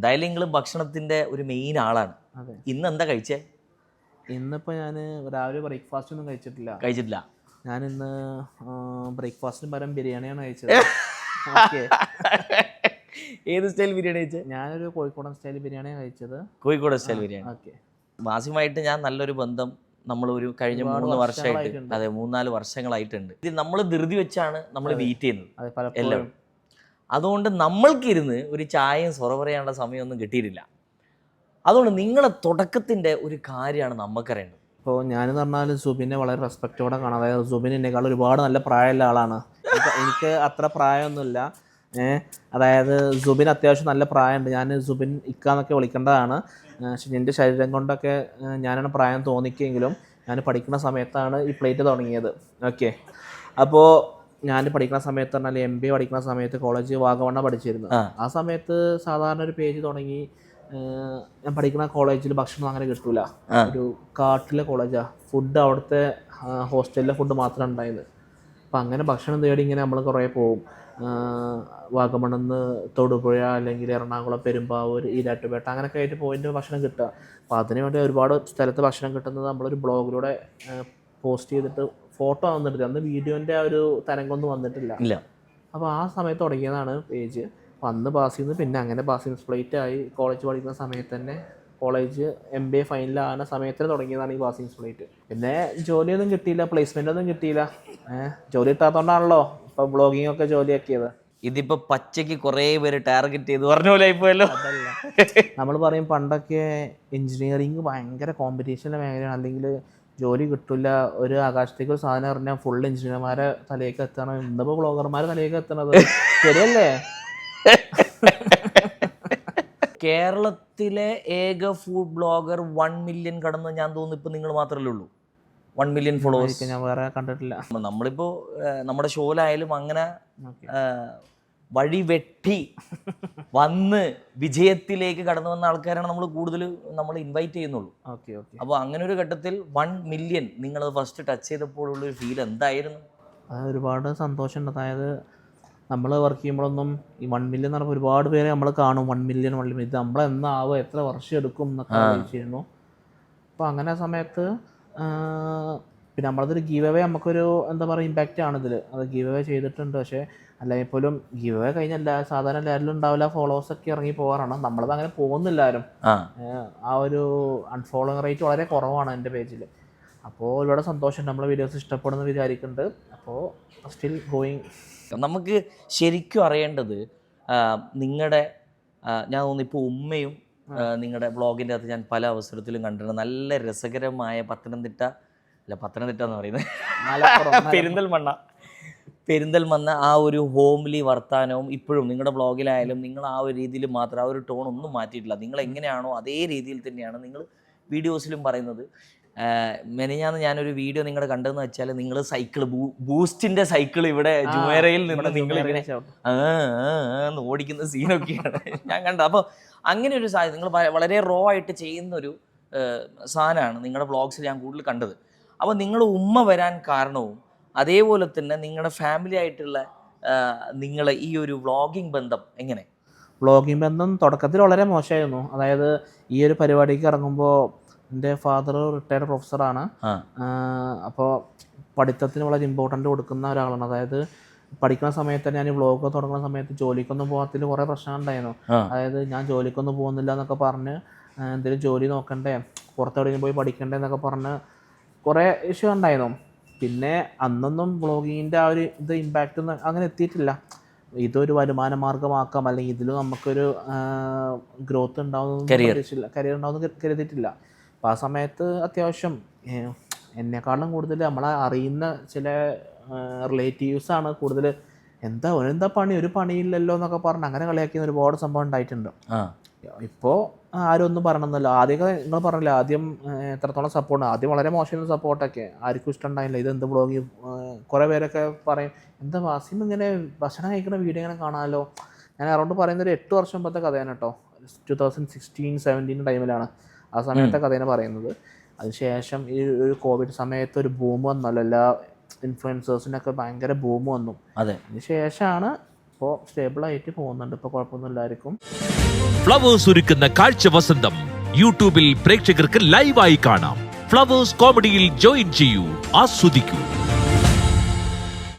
എന്തായാലും നിങ്ങൾ ഭക്ഷണത്തിന്റെ ഒരു മെയിൻ ആളാണ്. അതെ. ഇന്ന് എന്താ കഴിച്ചേ? ഇന്നിപ്പോൾ ഞാൻ രാവിലെ ബ്രേക്ക്ഫാസ്റ്റ് ഒന്നും കഴിച്ചിട്ടില്ല. കഴിച്ചിട്ടില്ല. ഞാൻ ഇന്ന് ബ്രേക്ക്ഫാസ്റ്റിന് പകരം ബിരിയാണിയാണ് കഴിച്ചത്. ഓക്കെ. ഏത് സ്റ്റൈൽ ബിരിയാണി കഴിച്ചത് ഞാനൊരു കോഴിക്കോടൻ സ്റ്റൈൽ ബിരിയാണിയാണ് കഴിച്ചത്. കോഴിക്കോട് സ്റ്റൈൽ ബിരിയാണി. ഓക്കെ. വാസിയുമായിട്ട് ഞാൻ നല്ലൊരു ബന്ധം നമ്മൾ ഒരു കഴിഞ്ഞ മൂന്ന് വർഷമായിട്ട്. അതെ മൂന്നാൽ വർഷങ്ങളായിട്ടുണ്ട്. ഇത് നമ്മൾ ധൃതി വെച്ചാണ് നമ്മൾ വീറ്റ് ചെയ്യുന്നത്. അതെ പലപ്പോഴും. എല്ലാം അതുകൊണ്ട് നമ്മൾക്കിരുന്ന് ഒരു ചായയും സൊറ പറയാനുള്ള സമയമൊന്നും കിട്ടിയിട്ടില്ല. അതുകൊണ്ട് നിങ്ങളെ തുടക്കത്തിന്റെ ഒരു കാര്യമാണ് നമുക്കറിയേണ്ടത് ഇപ്പോൾ ഞാനെന്ന് പറഞ്ഞാൽ സുബിനെ വളരെ റെസ്പെക്റ്റോടെ കാണാം. അതായത് സുബിൻ എന്നെക്കാൾ ഒരുപാട് നല്ല പ്രായമുള്ള ആളാണ്. എനിക്ക് അത്ര പ്രായമൊന്നുമില്ല. അതായത് സുബിൻ അത്യാവശ്യം നല്ല പ്രായമുണ്ട്. ഞാൻ സുബിൻ ഇക്കാന്നൊക്കെ വിളിക്കേണ്ടതാണ്. പക്ഷെ എന്റെ ശരീരം കൊണ്ടൊക്കെ ഞാനാണ് പ്രായം തോന്നിക്കെങ്കിലും ഞാൻ പഠിക്കുന്ന സമയത്താണ് ഈ പ്ലേറ്റ് തുടങ്ങിയത്. ഓക്കെ. അപ്പോൾ ഞാൻ പഠിക്കുന്ന സമയത്ത് പറഞ്ഞാൽ എം ബി എ പഠിക്കുന്ന സമയത്ത് കോളേജ് വാഗവണ്ണ പഠിച്ചിരുന്നു ആ. സമയത്ത് സാധാരണ ഒരു പേജ് തുടങ്ങി ഞാൻ പഠിക്കുന്ന കോളേജിൽ ഭക്ഷണം അങ്ങനെ കിട്ടൂല. ഒരു കാട്ടിലെ കോളേജാ ഫുഡ് അവിടുത്തെ ഹോസ്റ്റലിലെ ഫുഡ് മാത്രമേ ഉണ്ടായത് അപ്പം അങ്ങനെ ഭക്ഷണം തേടി ഇങ്ങനെ നമ്മൾ കുറേ പോവും. വാഗമണ്ണെന്ന് തൊടുപുഴ അല്ലെങ്കിൽ എറണാകുളം പെരുമ്പാവൂർ ഈരാട്ടുപേട്ട അങ്ങനെയൊക്കെ ആയിട്ട് പോയിന്റ് ഭക്ഷണം കിട്ടുക. അപ്പോൾ അതിനുവേണ്ടി ഒരുപാട് സ്ഥലത്ത് ഭക്ഷണം കിട്ടുന്നത് നമ്മളൊരു ബ്ലോഗിലൂടെ പോസ്റ്റ് ചെയ്തിട്ട് ഫോട്ടോ വന്നിട്ടില്ല. അന്ന് വീഡിയോന്റെ ആ ഒരു തരംഗമൊന്നും വന്നിട്ടില്ല. ഇല്ല. അപ്പോൾ ആ സമയത്ത് തുടങ്ങിയതാണ് പേജ്. അപ്പം അന്ന് പാസ് ചെയ്യുന്നു പിന്നെ അങ്ങനെ പാസ് ചെയ്യുന്നു സ്പ്ലേറ്റ് ആയി. കോളേജ് പഠിക്കുന്ന സമയത്ത് തന്നെ കോളേജ് എം ബി എ ഫൈനലാകുന്ന സമയത്തിന് തുടങ്ങിയതാണ് ഈ പാസിംഗ് സ്പ്ലേറ്റ് പിന്നെ ജോലിയൊന്നും കിട്ടിയില്ല പ്ലേസ്മെന്റ് ഒന്നും കിട്ടിയില്ല. ഏഹ് ജോലി കിട്ടാത്തതുകൊണ്ടാണല്ലോ ഇപ്പോൾ ബ്ലോഗിംഗ് ഒക്കെ ജോലിയാക്കിയത്. ഇതിപ്പോ പച്ചയ്ക്ക് കുറേ പേര് ടാർഗറ്റ് ചെയ്ത് പറഞ്ഞ പോലെ ആയിപ്പോയല്ലോ. നമ്മൾ പറയും പണ്ടൊക്കെ എഞ്ചിനീയറിംഗ് ഭയങ്കര കോമ്പറ്റീഷന്റെ മേഖലയാണ്. അല്ലെങ്കിൽ ജോലി കിട്ടില്ല ഒരു ആകാശത്തേക്ക് ഒരു സാധനം അറിഞ്ഞാൽ ഫുൾ എഞ്ചിനീയർമാരെ തലയിലേക്ക് എത്തണം. ഇന്നിപ്പോൾ ബ്ലോഗർമാരെ തലയിലേക്ക് എത്തണത്. ശരിയല്ലേ? കേരളത്തിലെ ഏക ഫുഡ് ബ്ലോഗർ വൺ മില്യൺ കടന്ന് ഞാൻ തോന്നുന്നു ഇപ്പൊ നിങ്ങൾ മാത്രമല്ലേ ഉള്ളൂ. വൺ മില്യൺ ഫോളോവേഴ്സ് ഞാൻ വേറെ കണ്ടിട്ടില്ല. നമ്മളിപ്പോ നമ്മുടെ ഷോയിലായാലും അങ്ങനെ ഓക്കെ ഏഹ്, വഴി വെട്ടി വന്ന് വിജയത്തിലേക്ക് കടന്നു വന്ന ആൾക്കാരാണ് നമ്മൾ കൂടുതൽ നമ്മൾ ഇൻവൈറ്റ് ചെയ്യുന്നുള്ളൂ. ഓക്കെ ഓക്കെ അപ്പോൾ അങ്ങനെ ഒരു ഘട്ടത്തിൽ വൺ മില്യൺ നിങ്ങളത് ഫസ്റ്റ് ടച്ച് ചെയ്തപ്പോഴുള്ള ഒരു ഫീൽ എന്തായിരുന്നു? അത് ഒരുപാട് സന്തോഷമുണ്ട് അതായത് നമ്മൾ വർക്ക് ചെയ്യുമ്പോഴൊന്നും ഈ വൺ മില്യൺ എന്ന് പറയുമ്പോൾ ഒരുപാട് പേരെ നമ്മൾ കാണും. വൺ മില്യൺ വൺ മില്യൺ ഇത് നമ്മളെന്നാവും എത്ര വർഷം എടുക്കും എന്നൊക്കെ ചെയ്യുന്നു. അപ്പോൾ അങ്ങനെ സമയത്ത് പിന്നെ നമ്മളതൊരു ഗീവ് അവേ നമുക്കൊരു എന്താ പറയുക ഇമ്പാക്റ്റ് ആണ് ഇതിൽ അത് ഗീവ് അവേ ചെയ്തിട്ടുണ്ട്. പക്ഷേ അല്ലെങ്കിൽ പോലും ഗീവ് അവേ കഴിഞ്ഞാൽ എല്ലാ സാധാരണ എല്ലാവരിലും ഉണ്ടാവില്ല. ഫോളോവേഴ്സ് ഒക്കെ ഇറങ്ങി പോകാറാണ്. നമ്മളത് അങ്ങനെ പോകുന്നില്ല ആരും. ആ. ഒരു അൺഫോളോയിങ് റേറ്റ് വളരെ കുറവാണ് എന്റെ പേജിൽ അപ്പോൾ ഒരുപാട് സന്തോഷമുണ്ട് നമ്മളെ വീഡിയോസ് ഇഷ്ടപ്പെടുന്ന വിചാരിക്കുന്നുണ്ട് അപ്പോൾ സ്റ്റിൽ ഗോയിങ് നമുക്ക് ശരിക്കും അറിയേണ്ടത് നിങ്ങളുടെ ഞാൻ തോന്നുന്നു ഇപ്പോൾ ഉമ്മയും നിങ്ങളുടെ ബ്ലോഗിന്റെ അകത്ത് ഞാൻ പല അവസരത്തിലും കണ്ടിട്ടുണ്ട്. നല്ല രസകരമായ പത്തനംതിട്ട അല്ല പത്തനംതിട്ട എന്ന് പറയുന്നത്. മലപ്പുറം പെരിന്തൽമണ്ണ. പെരിന്തൽമണ്ണ ആ ഒരു ഹോംലി വർത്താനവും ഇപ്പോഴും നിങ്ങളുടെ ബ്ലോഗിലായാലും നിങ്ങൾ ആ ഒരു രീതിയിൽ മാത്രം ആ ഒരു ടോൺ ഒന്നും മാറ്റിയിട്ടില്ല. നിങ്ങൾ എങ്ങനെയാണോ അതേ രീതിയിൽ തന്നെയാണ് നിങ്ങൾ വീഡിയോസിലും പറയുന്നത്. മെനഞ്ഞാന്ന് ഞാനൊരു വീഡിയോ നിങ്ങളുടെ കണ്ടതെന്ന് വെച്ചാൽ നിങ്ങൾ സൈക്കിൾ ബൂസ്റ്റിന്റെ സൈക്കിൾ ഇവിടെ ജുമേറയിൽ നിന്ന് നിങ്ങൾ ഇങ്ങനെ ഓടിക്കുന്ന സീനൊക്കെയാണ് ഞാൻ കണ്ടത് അപ്പോൾ അങ്ങനെ ഒരു സാധനം നിങ്ങൾ വളരെ റോ ആയിട്ട് ചെയ്യുന്ന ഒരു സാധനമാണ് നിങ്ങളുടെ വ്ളോഗ്സിൽ ഞാൻ കൂടുതൽ കണ്ടത്. അപ്പോൾ നിങ്ങളുടെ ഉമ്മ വരാൻ കാരണവും അതേപോലെ തന്നെ നിങ്ങളുടെ ഫാമിലി ആയിട്ടുള്ള നിങ്ങളെ ഈ ഒരു വ്ളോഗിംഗ് ബന്ധം എങ്ങനെ? വ്ളോഗിംഗ് ബന്ധം തുടക്കത്തിൽ വളരെ മോശമായിരുന്നു. അതായത് ഈ ഒരു പരിപാടിക്ക് ഇറങ്ങുമ്പോൾ എന്റെ ഫാദർ റിട്ടയർഡ് പ്രൊഫസറാണ് അപ്പോൾ പഠിത്തത്തിന് വളരെ ഇമ്പോർട്ടന്റ് കൊടുക്കുന്ന ഒരാളാണ്. അതായത് പഠിക്കുന്ന സമയത്ത് തന്നെ ഞാൻ ഈ വ്ളോഗ് തുടങ്ങുന്ന സമയത്ത് ജോലിക്കൊന്നും പോകാത്തതിൽ കുറേ പ്രശ്നം ഉണ്ടായിരുന്നു. അതായത് ഞാൻ ജോലിക്കൊന്നും പോകുന്നില്ല എന്നൊക്കെ പറഞ്ഞ് എന്തെങ്കിലും ജോലി നോക്കണ്ടേ പുറത്തെവിടെയെങ്കിലും പോയി പഠിക്കണ്ടേ എന്നൊക്കെ പറഞ്ഞ് കുറേ ഇഷ്യൂ ഉണ്ടായിരുന്നു. പിന്നെ അന്നൊന്നും വ്ളോഗിങ്ങിന്റെ ആ ഒരു ഇത് ഇമ്പാക്റ്റ് ഒന്നും അങ്ങനെ എത്തിയിട്ടില്ല. ഇതൊരു വരുമാന മാർഗമാക്കാം അല്ലെങ്കിൽ ഇതിൽ നമുക്കൊരു ഗ്രോത്ത് ഉണ്ടാവുന്ന കരിയർ ഉണ്ടാവുന്ന കരുതിയിട്ടില്ല. അപ്പോൾ ആ സമയത്ത് അത്യാവശ്യം എന്നെക്കാളും കൂടുതൽ നമ്മളെ അറിയുന്ന ചില റിലേറ്റീവ്സ് ആണ് കൂടുതൽ എന്താ എന്താ പണി? ഒരു പണിയില്ലല്ലോ എന്നൊക്കെ പറഞ്ഞ് അങ്ങനെ കളിയാക്കിയ ഒരുപാട് സംഭവം ഉണ്ടായിട്ടുണ്ട്. ഇപ്പോൾ ആരും ഒന്നും പറയണമെന്നല്ലോ ആദ്യമൊക്കെ നിങ്ങൾ പറഞ്ഞില്ല ആദ്യം എത്രത്തോളം സപ്പോർട്ട് ആദ്യം വളരെ മോശം സപ്പോർട്ടൊക്കെ ആർക്കും ഇഷ്ടം ഉണ്ടായില്ല. ഇത് എന്ത് ബ്ലോഗ് കുറേ പേരൊക്കെ പറയും എന്താ വാസിം ഇങ്ങനെ ഭക്ഷണം കഴിക്കുന്ന വീഡിയോ ഇങ്ങനെ കാണാമല്ലോ ഞാൻ അറൗണ്ട് പറയുന്ന ഒരു എട്ട് വർഷം മുമ്പത്തെ കഥയാണ് കേട്ടോ ടു തൗസൻഡ് സിക്സ്റ്റീൻ സെവന്റീൻ ടൈമിലാണ് ആ സമയത്തെ കഥയാണ് പറയുന്നത്. അതിനുശേഷം ഈ ഒരു കോവിഡ് സമയത്ത് ഒരു ബൂം വന്നല്ലോ. എല്ലാ ഇൻഫ്ലുവൻസേഴ്സിനൊക്കെ ഭയങ്കര ബൂം വന്നു. അതെ. അതിന് ശേഷമാണ് ഇപ്പോൾ സ്റ്റേബിളായിട്ട് പോകുന്നുണ്ട്. ഇപ്പോൾ കുഴപ്പമൊന്നുമില്ലായിരിക്കും ഫ്ലവേഴ്സ് ഒരുക്കുന്ന കാഴ്ച വസന്തം. യൂട്യൂബിൽ പ്രേക്ഷകർക്ക് ലൈവായി കാണാം. ഫ്ലവേഴ്സ് കോമഡിയിൽ ജോയിൻ ചെയ്യൂ. ആസ്വദിക്കൂ.